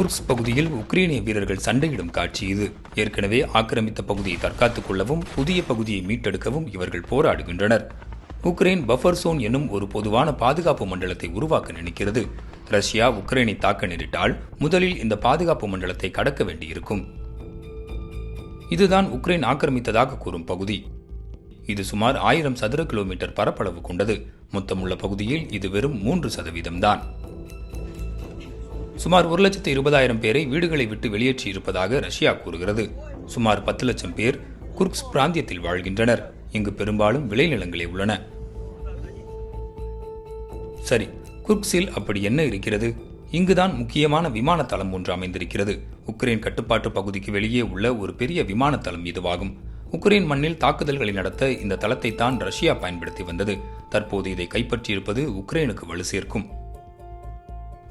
குர்ஸ் பகுதியில் உக்ரைனிய வீரர்கள் சண்டையிடும் காட்சி இது. ஏற்கனவே ஆக்கிரமித்த பகுதியை தற்காத்துக் கொள்ளவும் புதிய பகுதியை மீட்டெடுக்கவும் இவர்கள் போராடுகின்றனர். உக்ரைன் பஃபர் சோன் என்னும் ஒரு பொதுவான பாதுகாப்பு மண்டலத்தை உருவாக்க நினைக்கிறது. ரஷ்யா உக்ரைனை தாக்க நேரிட்டால் முதலில் இந்த பாதுகாப்பு மண்டலத்தை கடக்க வேண்டியிருக்கும். இதுதான் உக்ரைன் ஆக்கிரமித்ததாக கூறும் பகுதி. இது சுமார் ஆயிரம் சதுர கிலோமீட்டர் பரப்பளவு கொண்டது. மொத்தமுள்ள பகுதியில் இது வெறும் மூன்று சதவீதம்தான். சுமார் ஒரு லட்சத்து இருபதாயிரம் பேரை வீடுகளை விட்டு வெளியேற்றி இருப்பதாக ரஷ்யா கூறுகிறது. சுமார் பத்து லட்சம் பேர் குர்க்ஸ் பிராந்தியத்தில் வாழ்கின்றனர். இங்கு பெரும்பாலும் விளைநிலங்களே உள்ளன. சரி குர்க்ஸில் அப்படி என்ன இருக்கிறது? இங்குதான் முக்கியமான விமான தளம் ஒன்று அமைந்திருக்கிறது. உக்ரைன் கட்டுப்பாட்டு பகுதிக்கு வெளியே உள்ள ஒரு பெரிய விமான தளம் இதுவாகும். உக்ரைன் மண்ணில் தாக்குதல்களை நடத்த இந்த தளத்தை தான் ரஷ்யா பயன்படுத்தி வந்தது. தற்போது இதை கைப்பற்றியிருப்பது உக்ரைனுக்கு வலு சேர்க்கும்.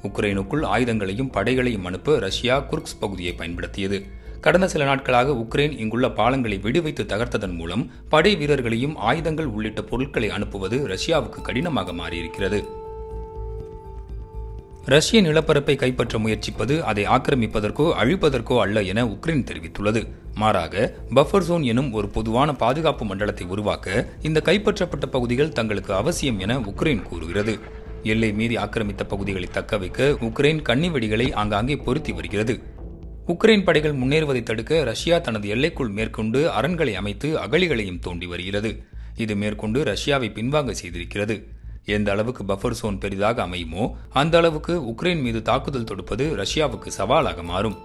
உக்ரைனுக்குள் ஆயுதங்களையும் படைகளையும் அனுப்ப ரஷ்யா குர்க்ஸ் பகுதியை பயன்படுத்தியது. கடந்த சில நாட்களாக உக்ரைன் இங்குள்ள பாலங்களை வெடிவைத்து தகர்த்ததன் மூலம் படை வீரர்களையும் ஆயுதங்கள் உள்ளிட்ட பொருட்களை அனுப்புவது ரஷ்யாவுக்கு கடினமாக மாறியிருக்கிறது. ரஷ்ய நிலப்பரப்பை கைப்பற்ற முயற்சிப்பது அதை ஆக்கிரமிப்பதற்கோ அழிப்பதற்கோ அல்ல என உக்ரைன் தெரிவித்துள்ளது. மாறாக பஃபர் ஜோன் எனும் ஒரு பொதுவான பாதுகாப்பு மண்டலத்தை உருவாக்க இந்த கைப்பற்றப்பட்ட பகுதிகள் தங்களுக்கு அவசியம் என உக்ரைன் கூறுகிறது. எல்லை மீறி ஆக்கிரமித்த பகுதிகளை தக்க வைக்க உக்ரைன் கன்னி வெடிகளை ஆங்காங்கே பொருத்தி வருகிறது. உக்ரைன் படைகள் முன்னேறுவதை தடுக்க ரஷ்யா தனது எல்லைக்குள் மேற்கொண்டு அரண்களை அமைத்து அகழிகளையும் தோண்டி வருகிறது. இது மேற்கொண்டு ரஷ்யாவை பின்வாங்க செய்திருக்கிறது. எந்த அளவுக்கு பஃபர் சோன் பெரிதாக அமையுமோ அந்த அளவுக்கு உக்ரைன் மீது தாக்குதல் தொடுப்பது ரஷ்யாவுக்கு சவாலாக மாறும்.